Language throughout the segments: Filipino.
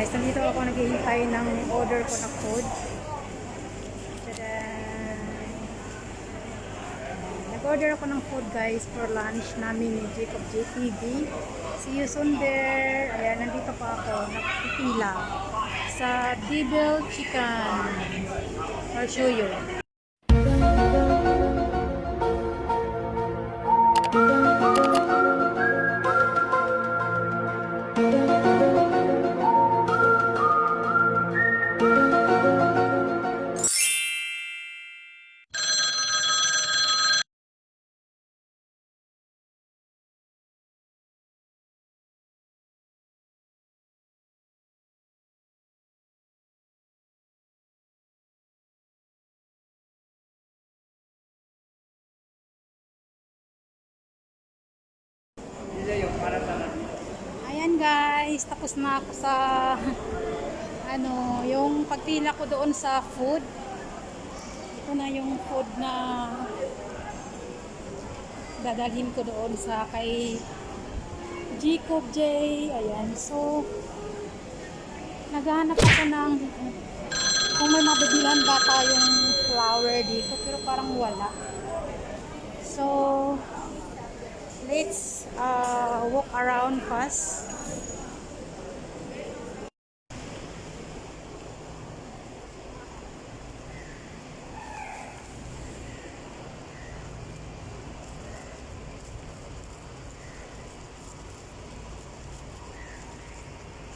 guys, nandito ako naghihintay ng order ko na food. Tada! Nag-order ako ng food guys for lunch namin ni Jacob JTV. See you soon there. Ayan, nandito pa ako. Nakipila sa Devil Chicken. I'll show you. Guys, tapos na ako sa ano, yung pagpila ko doon sa food. Ito na yung food na dadalhin ko doon sa kay Jacob J. Ayan, so naghahanap ako ng kung may mabibilan ba tayong flower dito pero parang wala. So, let's uh, walk around first.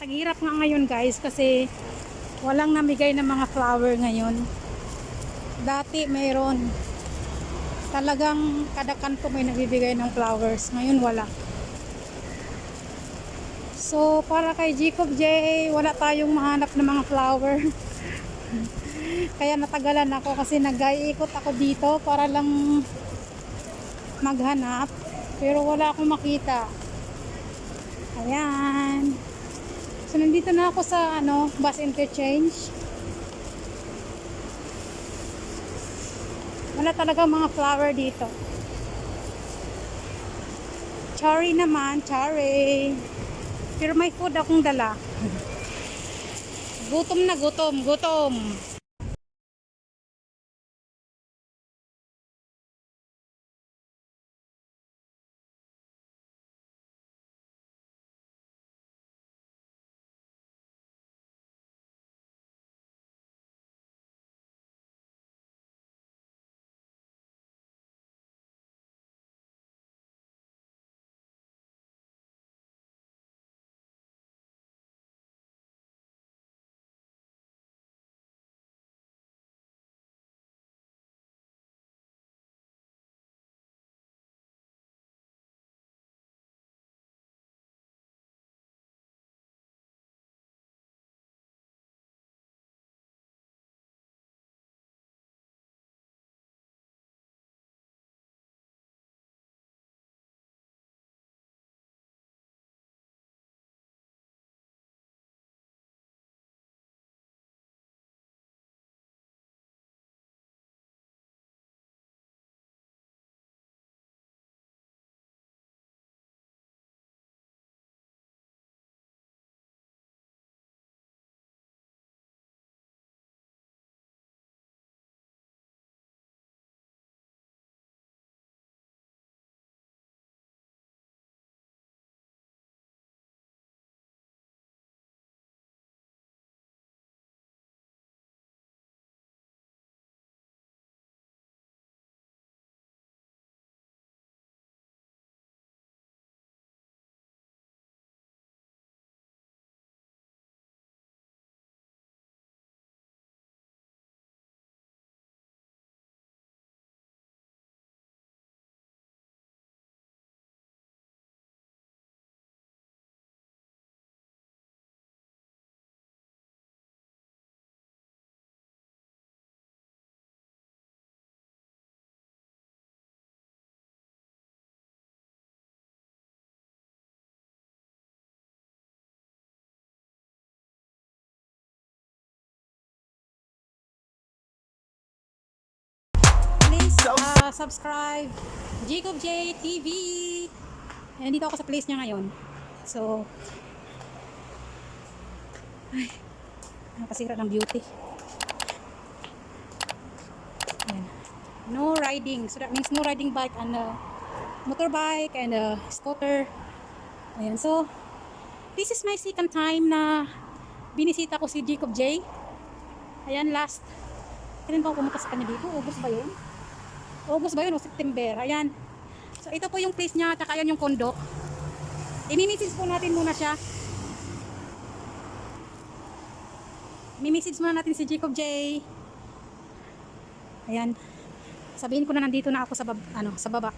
Naghirap nga ngayon guys kasi walang namigay ng mga flower ngayon. Dati mayroon talagang kada kanto may nagbibigay ng flowers. Ngayon wala. So, para kay Jacob J, wala tayong mahanap ng mga flower. Kaya natagalan ako kasi nag-iikot ako dito para lang maghanap. Pero wala akong makita. Ayan. So, nandito na ako sa ano, bus interchange. Wala talaga mga flower dito. Cherry naman, cherry. Pero may food akong dala. Gutom na gutom, gutom. Subscribe Jacob J TV. Ayan, dito ako sa place niya ngayon. So, Ay, nakasira ng beauty. Ayan. No riding. So that means no riding bike and uh, motorbike and uh, scooter. Ayan. So, this is my second time na binisita ko si Jacob J. Ayan, last. Kailan ba ako pumunta sa kanya dito? August ba yun? August ba yun o September? Ayan. So, ito po yung place niya. Tsaka ayan yung kondo. I-message po natin muna siya. Mi-message muna natin si Jacob J. Ayan. Sabihin ko na nandito na ako sa bab ano, sa baba.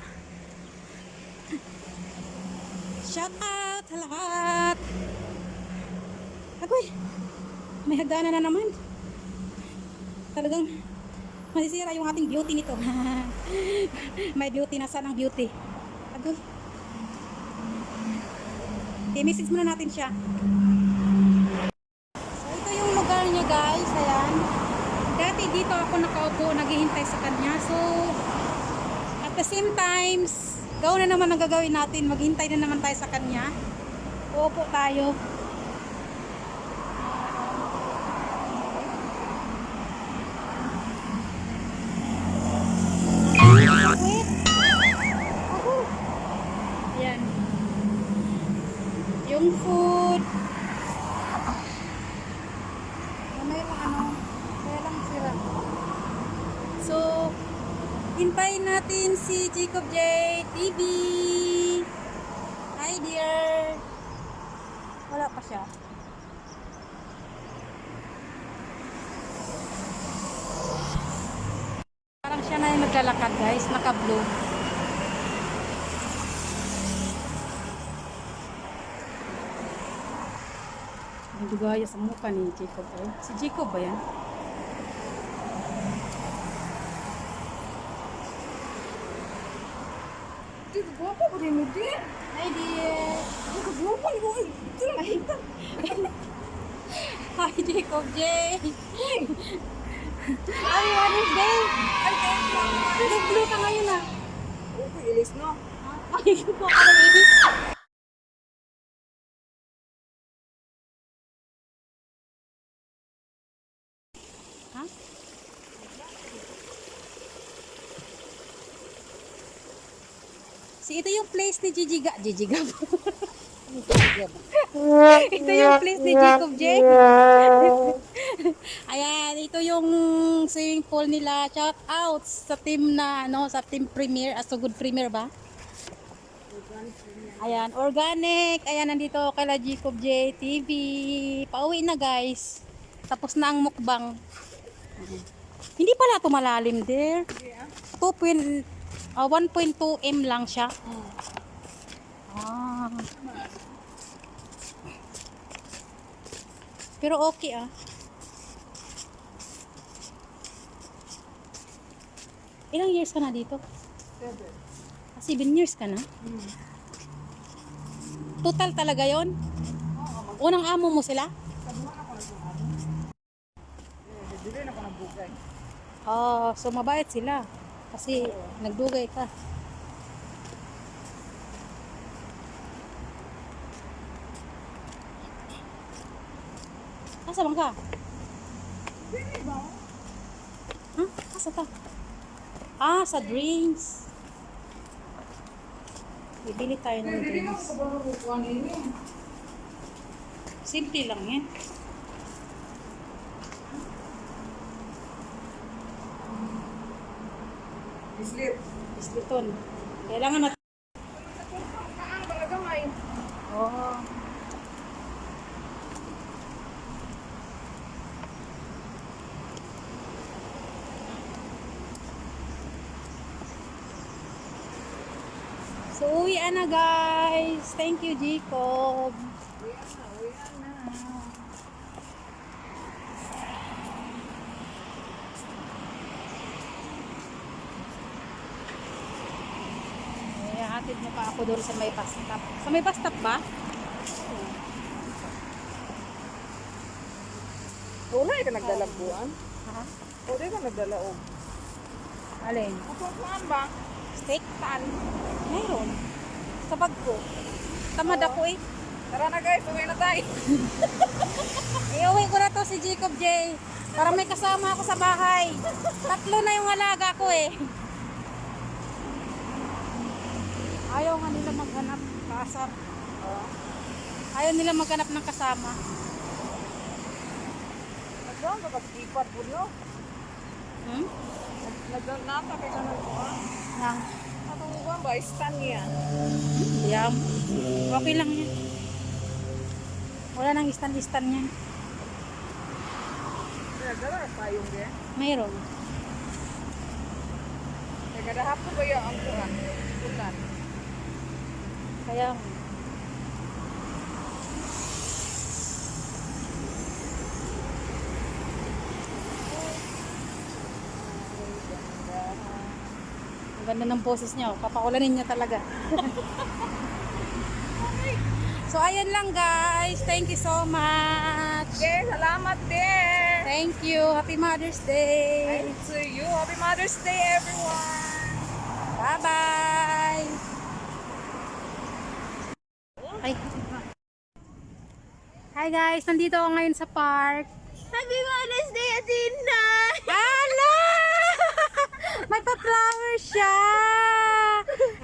Shout out lahat. Agoy. May hagdanan na naman. Talagang masisira yung ating beauty nito. May beauty na saan ang beauty. Agoy. I-message muna natin siya. So, ito yung lugar niya guys. Ayan. Dati dito ako nakaupo, naghihintay sa kanya. So, at the same times, gawin na naman ang gagawin natin. Maghintay na naman tayo sa kanya. Uupo tayo. Yung food. Mamaya lang ano, kaya lang sira. So, hintayin natin si Jacob J. TV. Hi dear. Wala pa siya. Parang siya na yung naglalakad guys, naka-blue. Medyo gaya sa mukha ni Jacob. Eh. Si Jacob ba yan? Dito, guwapo ko din mo din. Hi dear! Dito, guwapo ko din. Dito, Hi Jacob J! Ay, Mother's Day! Blue-blue ka ngayon ah! Okay, ilis no. Ay, ko ka ng ibig. place ni Gigiga. Gigiga po. ito yung place ni Jacob J. Ayan, ito yung swimming pool nila. Shout out sa team na, ano, sa team premier. As so good premier ba? Ayan, organic. Ayan, nandito kala Jacob J TV. Pauwi na guys. Tapos na ang mukbang. Hindi pala tumalalim there. Yeah. 2.2 uh, 1.2 m lang siya. Ah. Pero okay ah. Ilang years ka na dito? 7. Ah, 7 years ka na? Mm. Total talaga yon? Oo. Unang amo mo sila? Kaduha ako ng amo. Eh, bibili na ako ng bukay. Oh, so mabait sila. Kasi nagdugay ka. Asa bang ka? Ha? Asa ka? Ah, sa drinks. Bibili tayo ng drinks. Simple lang yan. Islit. Isliton. Kailangan natin. Kaan talaga may. Oh. So, uwi na guys. Thank you, Jacob. Uyan na, uyan na. Hatid mo pa ako doon sa may bus stop. Sa may bus stop ba? Ulay ka nagdala buwan? Ha? Ulay ka nagdala og. Alin? Matutuan ba? Steak? Saan? Mayroon. Sa bag ko. Tamad ako eh. Tara na guys, uwi na tayo. Eh, si Jacob J. Para may kasama ako sa bahay. Tatlo na yung alaga ko eh. Ayaw nga nila maghanap kasap. Ayaw nila maghanap ng kasama. Nagdaan ka pag-ipat po no? Hmm? Nagdaan kay ka nang kuhan. Nang, Atong kuhan ba? Stand niya. yam. Okay lang yan. Wala nang istan-istan yan. Nagdala ka payong din. Mayroon. Kaya kada hapon ba yung ang kuhan? Kuhan. Kaya, ang ganda ng boses niya. oh. Papakulanin niya talaga. so, ayan lang guys. Thank you so much. Okay, salamat din. Thank you. Happy Mother's Day. And to you, Happy Mother's Day everyone. Bye-bye. Ay. Hi guys, nandito ako ngayon sa park. Happy Mother's Day, Atinda! Ala! May pa-flower siya!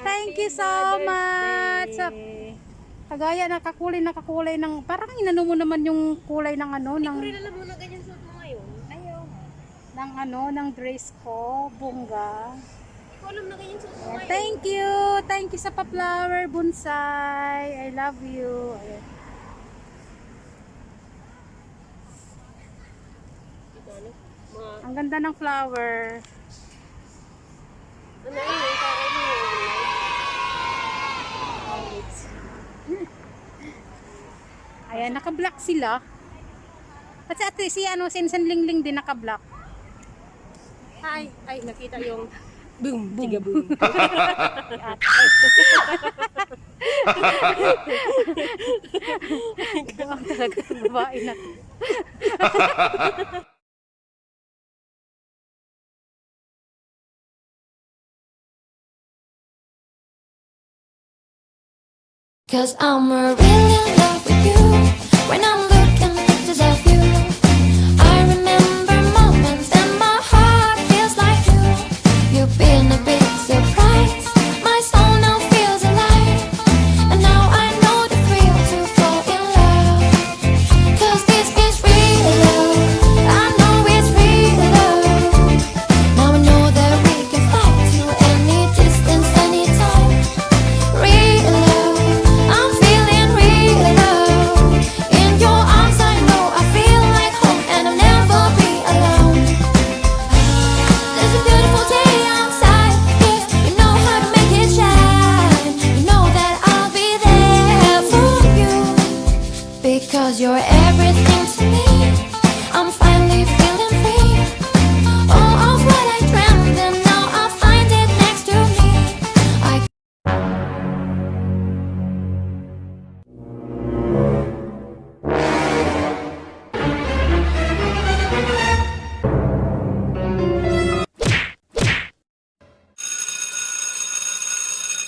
Thank you so much! Sa, kagaya nakakulay nakakulay ng parang inano mo naman yung kulay ng ano ng alam mo na ganyan suot mo ngayon. Ayaw. ng ano ng dress ko, bongga. Thank you. Thank you sa pa-flower bonsai. I love you. Ayan. Ang ganda ng flower. Ano yun? Para mo. Ayan, naka-block sila. At si ate, si ano, si Insan Lingling din naka-block. Ay, ay, nakita yung Boom, boom. Tiga boom. Ang talaga ng babae na. Cause I'm really in love with you. You're everything to me. I'm finally.